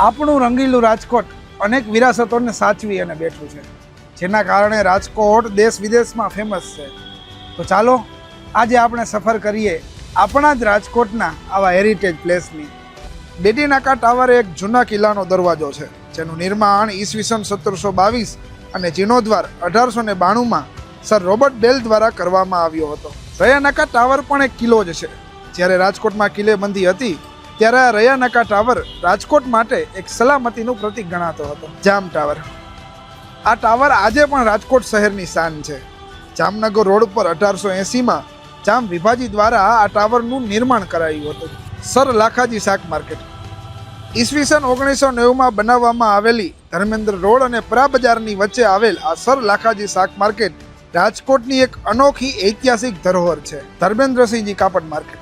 આપણું રંગીલું રાજકોટ અનેક વિરાસતોને સાચવી અને બેઠું છે. જેના કારણે રાજકોટ દેશ વિદેશમાં ફેમસ છે. તો ચાલો, આજે આપણે સફર કરીએ આપણા જ રાજકોટના આવા હેરિટેજ પ્લેસની બેડીનાકા ટાવર એક જૂના કિલ્લાનો દરવાજો છે, જેનું નિર્માણ ઈસવીસન સત્તરસો બાવીસ અને જીર્ણોદ્વાર અઢારસો ને બાણુંમાં સર રોબર્ટ બેલ દ્વારા કરવામાં આવ્યો હતો. રયાનાકા ટાવર પણ એક કિલ્લો જ છે. જ્યારે રાજકોટમાં કિલ્લેબંધી હતી ત્યારે આ રયાનાકા ટાવર રાજકોટ માટે એક સલામતીનું પ્રતીક ગણાતો હતો. જામ ટાવર. આ ટાવર આજે પણ રાજકોટ શહેરની શાન છે. જામનગર રોડ પર અઢારસો એંસીમાં જામ વિભાજી દ્વારા આ ટાવરનું નિર્માણ કરાયું હતું. સર લાખાજી શાક માર્કેટ. ઈસવીસન ઓગણીસો નેવુંમાં બનાવવામાં આવેલી ધર્મેન્દ્ર રોડ અને પરા બજારની વચ્ચે આવેલ આ સર લાખાજી શાક માર્કેટ રાજકોટની એક અનોખી ઐતિહાસિક ધરોહર છે. ધર્મેન્દ્રસિંહજી કાપડ માર્કેટ.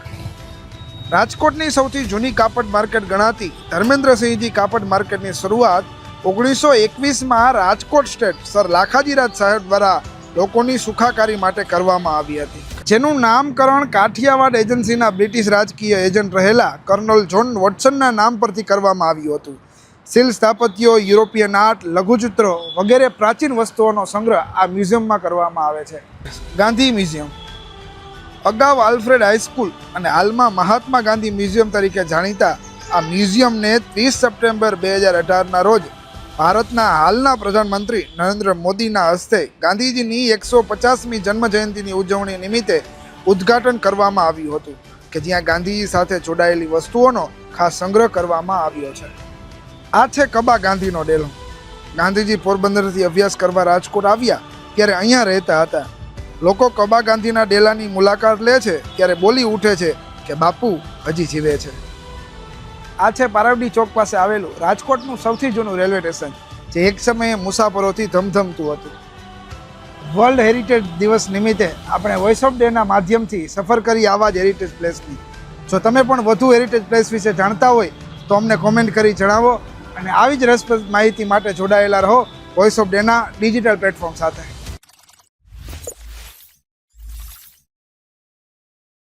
રાજકોટની સૌથી જૂની કાપડ માર્કેટ ગણાતી ધર્મેન્દ્રસિંહજી કાપડ માર્કેટની શરૂઆત ઓગણીસો એકવીસમાં રાજકોટ સ્ટેટ સર લાખાજીરાજ સાહેબ દ્વારા લોકોની સુખાકારી માટે કરવામાં આવી હતી. જેનું નામકરણ કાઠિયાવાડ એજન્સીના બ્રિટિશ રાજકીય એજન્ટ રહેલા કર્નલ જોન વોટસનના નામ પરથી કરવામાં આવ્યું હતું. શિલ સ્થાપત્યો, યુરોપિયન આર્ટ, લઘુચિત્રો વગેરે પ્રાચીન વસ્તુઓનો સંગ્રહ આ મ્યુઝિયમમાં કરવામાં આવે છે. ગાંધી મ્યુઝિયમ. અગાઉ આલ્ફ્રેડ હાઈસ્કૂલ અને હાલમાં મહાત્મા ગાંધી મ્યુઝિયમ તરીકે જાણીતા આ મ્યુઝિયમને ત્રીસ સપ્ટેમ્બર બે હજાર અઢારના રોજ ભારતના હાલના પ્રધાનમંત્રી નરેન્દ્ર મોદીના હસ્તે ગાંધીજીની એકસો પચાસમી જન્મ જયંતિની ઉજવણી નિમિત્તે ઉદ્ઘાટન કરવામાં આવ્યું હતું, કે જ્યાં ગાંધીજી સાથે જોડાયેલી વસ્તુઓનો ખાસ સંગ્રહ કરવામાં આવ્યો છે. આ છે કબા ગાંધીનો ડેલો. ગાંધીજી પોરબંદરથી અભ્યાસ કરવા રાજકોટ આવ્યા, ત્યારે અહીંયા રહેતા હતા. લોકો કબા ગાંધીના ડેલાની મુલાકાત લે છે ત્યારે બોલી ઉઠે છે કે બાપુ, હજી જીવે છે. આ છે પારવડી ચોક પાસે આવેલું રાજકોટનું સૌથી જૂનું રેલવે સ્ટેશન, જે એક સમયે મુસાફરોથી ધમધમતું હતું. વર્લ્ડ હેરિટેજ દિવસ નિમિત્તે આપણે વોઇસ ઓફ ડેના માધ્યમથી સફર કરી આવા જ હેરિટેજ પ્લેસની જો તમે પણ વધુ હેરિટેજ પ્લેસ વિશે જાણતા હોય, તો અમને કોમેન્ટ કરી જણાવો અને આવી જ રસપ્રદ માહિતી માટે જોડાયેલા રહો વોઇસ ઓફ ડેના ડિજિટલ પ્લેટફોર્મ સાથે.